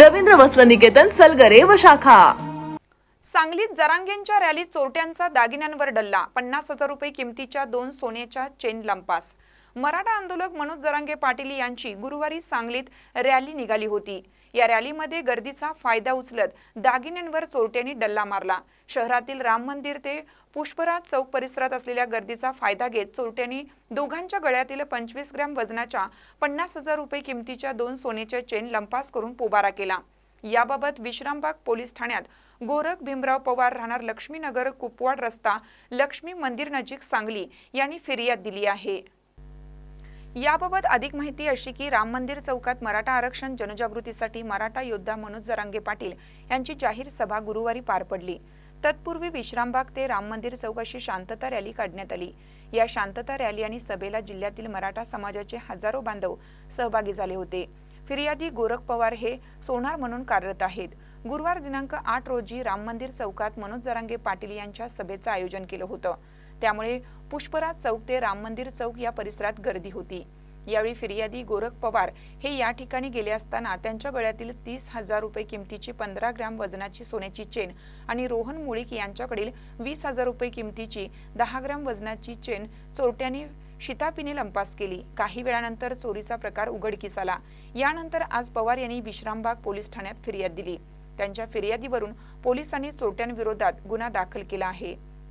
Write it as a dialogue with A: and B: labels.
A: रवींद्र वस्त्र निकेतन सलगरे व शाखा.
B: सांगलीत जरांगेंच्या रॅलीत चोरट्यांचा दागिन्यांवर डल्ला. पन्नास हजार रुपये किमतीच्या दोन सोन्याच्या चेन लंपास. मराठा आंदोलक मनोज जरांगे पाटील यांची गुरुवारी सांगलीत रॅली निघाली होती. या रॅलीमध्ये गर्दीचा फायदा उचलत दागिन्यांवर चोरट्यांनी डल्ला मारला. शहरातील राम मंदिर ते पुष्पराज चौक परिसरात असलेल्या गर्दीचा फायदा घेत चोरट्यांनी दोघांच्या गळ्यातील पंचवीस ग्रॅम वजनाच्या पन्नास हजार रुपये किमतीच्या दोन सोन्याच्या चेन लंपास करून पोबारा केला. याबाबत विश्रामबाग पोलीस ठाण्यात गोरख भीमराव पवार राहणार लक्ष्मीनगर कुपवाड रस्ता लक्ष्मी मंदिर नजीक सांगली यांनी फिर्याद दिली आहे. याबाबत अधिक माहिती अशी की राम मंदिर चौकात मराठा आरक्षण जनजागृतीसाठी मराठा योद्धा मनोज जरांगे पाटील यांची जाहीर सभा गुरुवारी पार पडली. तत्पूर्वी विश्रामबाग ते राम मंदिर चौक अशी शांतता रॅली काढण्यात आली. या शांतता रॅली आणि सभेला जिल्ह्यातील मराठा समाजाचे हजारो बांधव सहभागी झाले होते. फिर्यादी गोरख पवार हे सोनार म्हणून कार्यरत आहेत. गुरुवार दिनांक आठ रोजी राम मंदिर चौकात मनोज जरांगे पाटील यांच्या सभेचं आयोजन केलं होतं. त्यामुळे पुष्पराज चौक ते राम मंदिर चौक या परिसरात गर्दी होती. यावेळी फिर्यादी गोरख पवार हे या ठिकाणी गेले असताना त्यांच्या गळ्यातील तीस हजार रुपये किमतीची पंधरा ग्रॅम वजनाची सोन्याची चेन आणि रोहन मुळीक यांच्याकडील वीस हजार रुपये किमतीची दहा ग्रॅम वजनाची चेन चोरट्यांनी शितापीने लंपास केली. काही वेळानंतर चोरीचा प्रकार उघडकीस आला. यानंतर आज पवार यांनी विश्रामबाग पोलीस ठाण्यात फिर्याद दिली. त्यांच्या फिर्यादीवरून पोलिसांनी चोरट्यांविरोधात गुन्हा दाखल केला आहे.